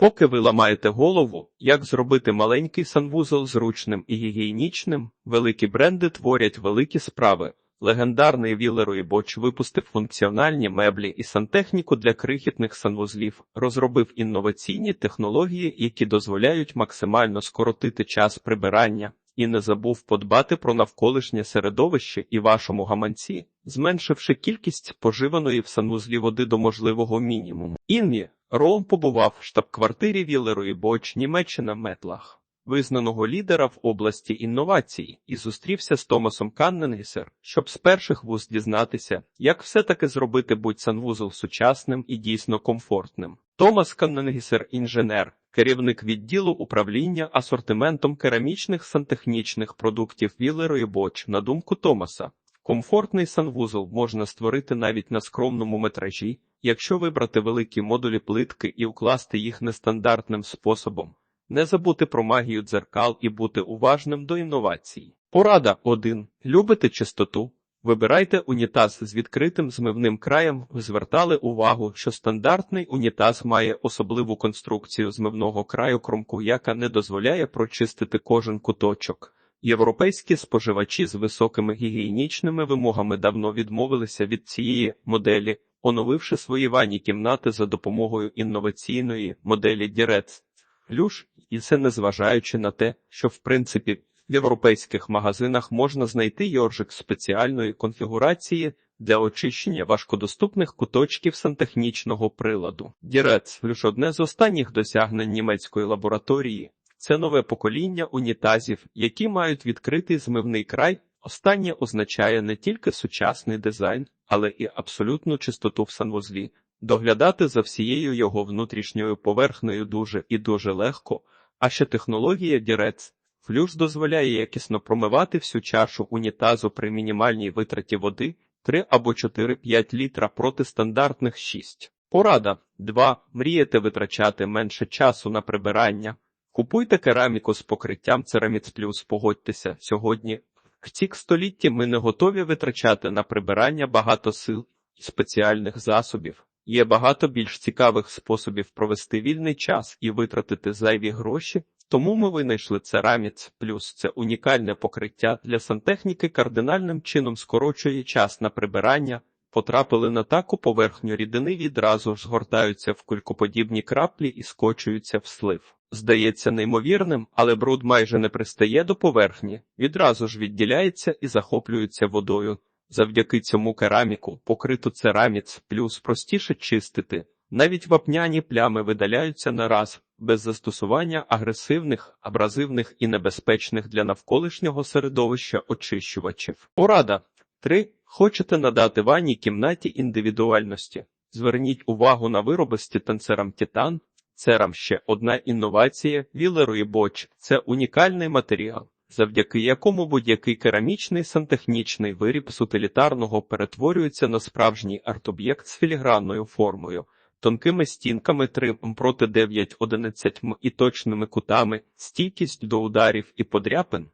Поки ви ламаєте голову, як зробити маленький санвузол зручним і гігієнічним, великі бренди творять великі справи. Легендарний Віллеро Боч випустив функціональні меблі і сантехніку для крихітних санвузлів, розробив інноваційні технології, які дозволяють максимально скоротити час прибирання, і не забув подбати про навколишнє середовище і вашому гаманці, зменшивши кількість споживаної в санвузлі води до можливого мінімуму. Інні Ролм побував в штаб-квартирі Віллерої Боч Німеччина Метлах визнаного лідера в області інновацій, і зустрівся з Томасом Канненгісер, щоб з перших вуст дізнатися, як все-таки зробити будь санвузол сучасним і дійсно комфортним. Томас Канненгісер – інженер, керівник відділу управління асортиментом керамічних сантехнічних продуктів Віллерої Боч. На думку Томаса, комфортний санвузол можна створити навіть на скромному метражі, якщо вибрати великі модулі плитки і укласти їх нестандартним способом. Не забути про магію дзеркал і бути уважним до інновацій. Порада 1. Любите чистоту. Вибирайте унітаз з відкритим змивним краєм. Звертали увагу, що стандартний унітаз має особливу конструкцію змивного краю кромку, яка не дозволяє прочистити кожен куточок. Європейські споживачі з високими гігієнічними вимогами давно відмовилися від цієї моделі, оновивши свої ванні кімнати за допомогою інноваційної моделі Дірец. Люш, і це незважаючи на те, що в принципі в європейських магазинах можна знайти йоржик спеціальної конфігурації для очищення важкодоступних куточків сантехнічного приладу. Дірец Люш одне з останніх досягнень німецької лабораторії. Це нове покоління унітазів, які мають відкритий змивний край. Останнє означає не тільки сучасний дизайн, але і абсолютну чистоту в санвузлі. Доглядати за всією його внутрішньою поверхнею дуже і дуже легко, а ще технологія Дірець флюш дозволяє якісно промивати всю чашу унітазу при мінімальній витраті води 3 або 4-5 літра проти стандартних 6. Порада 2. Мрієте витрачати менше часу на прибирання. Купуйте кераміку з покриттям Ceramid Plus. Погодьтеся сьогодні. В ці столітті ми не готові витрачати на прибирання багато сил і спеціальних засобів. Є багато більш цікавих способів провести вільний час і витратити зайві гроші, тому ми винайшли Ceramits плюс це унікальне покриття для сантехніки кардинальним чином скорочує час на прибирання, потрапили на таку поверхню рідини відразу ж згортаються в кулькоподібні краплі і скочуються в слив. Здається неймовірним, але бруд майже не пристає до поверхні, відразу ж відділяється і захоплюється водою. Завдяки цьому кераміку, покриту цераміц, плюс простіше чистити. Навіть вапняні плями видаляються на раз, без застосування агресивних, абразивних і небезпечних для навколишнього середовища очищувачів. Порада 3. Хочете надати ванній кімнаті індивідуальності. Зверніть увагу на вироби з титанцерам Титан. Церам ще одна інновація Вілерої Боч це унікальний матеріал завдяки якому будь-який керамічний сантехнічний виріб з утилітарного перетворюється на справжній арт-об'єкт з філігранною формою, тонкими стінками 3 проти 9-11 м і точними кутами, стійкість до ударів і подряпин.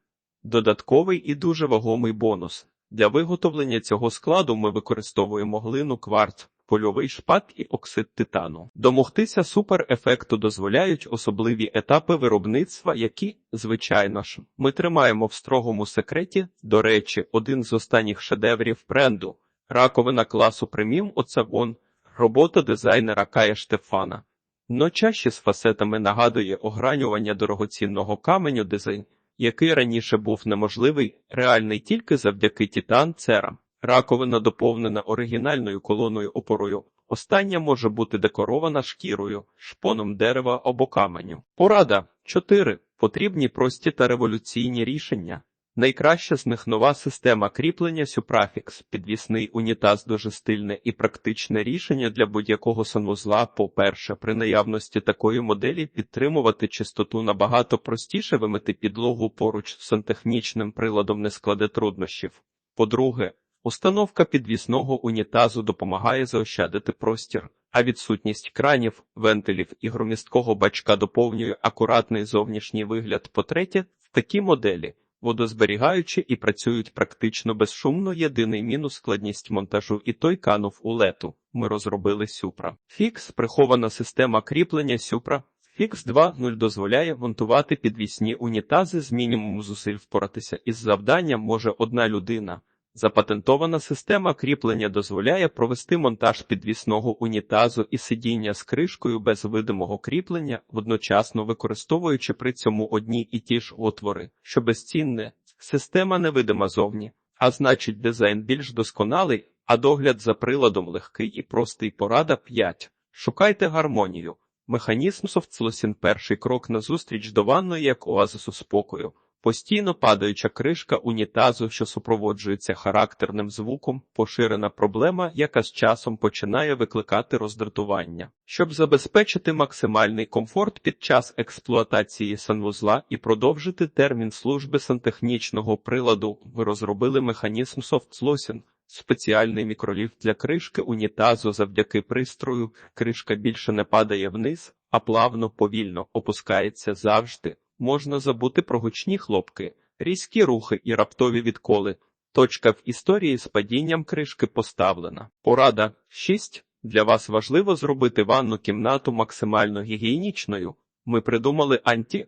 Додатковий і дуже вагомий бонус. Для виготовлення цього складу ми використовуємо глину кварц, польовий шпат і оксид титану. Домогтися суперефекту дозволяють особливі етапи виробництва, які, звичайно ж, ми тримаємо в строгому секреті. До речі, один з останніх шедеврів бренду раковина класу преміум Оцавон, робота дизайнера Кая Штефана. Но чаще з фасетами нагадує огранювання дорогоцінного каменю дизайн, який раніше був неможливий, реальний тільки завдяки титан церам. Раковина доповнена оригінальною колоною опорою. Остання може бути декорована шкірою, шпоном дерева або каменю. Порада 4. Потрібні прості та революційні рішення. Найкраща з них нова система кріплення Suprafix, підвісний унітаз дуже стильне і практичне рішення для будь-якого санвузла. По-перше, при наявності такої моделі підтримувати чистоту набагато простіше вимити підлогу поруч з сантехнічним приладом не складе труднощів. По-друге, Установка підвісного унітазу допомагає заощадити простір, а відсутність кранів, вентилів і громісткого бачка доповнює акуратний зовнішній вигляд. По-третє, такі моделі водозберігаючі і працюють практично безшумно. Єдиний мінус складність монтажу і той канув у лету. Ми розробили Сюпра. Фікс прихована система кріплення Сюпра. Fix 2.0 дозволяє монтувати підвісні унітази з мінімуму зусиль впоратися із завданням може одна людина. Запатентована система кріплення дозволяє провести монтаж підвісного унітазу і сидіння з кришкою без видимого кріплення, водночасно використовуючи при цьому одні і ті ж отвори, що безцінне. Система невидима зовні, а значить дизайн більш досконалий, а догляд за приладом легкий і простий порада 5. Шукайте гармонію. Механізм SoftSlosin – перший крок назустріч до ванної як оазису спокою. Постійно падаюча кришка унітазу, що супроводжується характерним звуком, поширена проблема, яка з часом починає викликати роздратування. Щоб забезпечити максимальний комфорт під час експлуатації санвузла і продовжити термін служби сантехнічного приладу, ви розробили механізм SoftSlosin – спеціальний мікроліфт для кришки унітазу завдяки пристрою. Кришка більше не падає вниз, а плавно повільно опускається завжди. Можна забути про гучні хлопки, різкі рухи і раптові відколи. Точка в історії з падінням кришки поставлена. Порада 6. Для вас важливо зробити ванну кімнату максимально гігієнічною. Ми придумали анті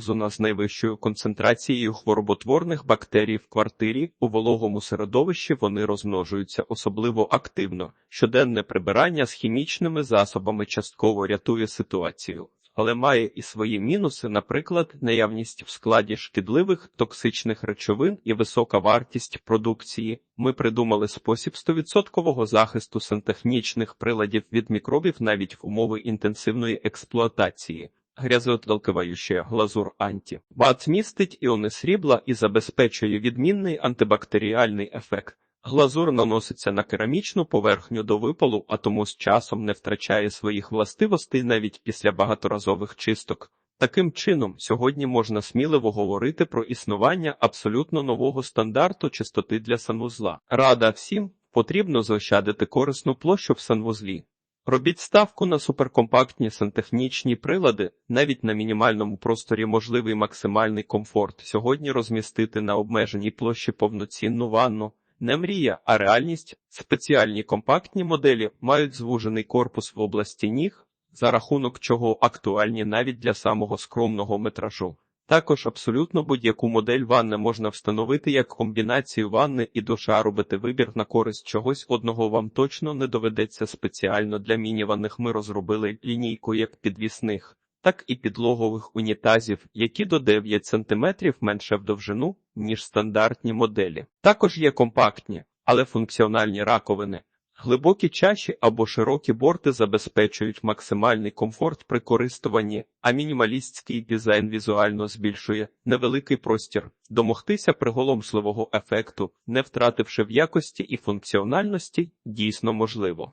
зона з найвищою концентрацією хвороботворних бактерій в квартирі. У вологому середовищі вони розмножуються особливо активно. Щоденне прибирання з хімічними засобами частково рятує ситуацію але має і свої мінуси, наприклад, наявність в складі шкідливих токсичних речовин і висока вартість продукції. Ми придумали спосіб 100% захисту сантехнічних приладів від мікробів навіть в умови інтенсивної експлуатації. Грязоотвалкиваюча глазур анті. Бат містить іони срібла і забезпечує відмінний антибактеріальний ефект. Глазур наноситься на керамічну поверхню до випалу, а тому з часом не втрачає своїх властивостей навіть після багаторазових чисток. Таким чином, сьогодні можна сміливо говорити про існування абсолютно нового стандарту чистоти для санвузла. Рада всім потрібно заощадити корисну площу в санвузлі. Робіть ставку на суперкомпактні сантехнічні прилади, навіть на мінімальному просторі можливий максимальний комфорт. Сьогодні розмістити на обмеженій площі повноцінну ванну. Не мрія, а реальність. Спеціальні компактні моделі мають звужений корпус в області ніг, за рахунок чого актуальні навіть для самого скромного метражу. Також абсолютно будь-яку модель ванни можна встановити як комбінацію ванни і душа робити вибір на користь чогось одного вам точно не доведеться спеціально для мініваних ми розробили лінійку як підвісних, так і підлогових унітазів, які до 9 см менше в довжину, ніж стандартні моделі. Також є компактні, але функціональні раковини. Глибокі чаші або широкі борти забезпечують максимальний комфорт при користуванні, а мінімалістський дизайн візуально збільшує невеликий простір, домогтися приголомшливого ефекту, не втративши в якості і функціональності, дійсно можливо.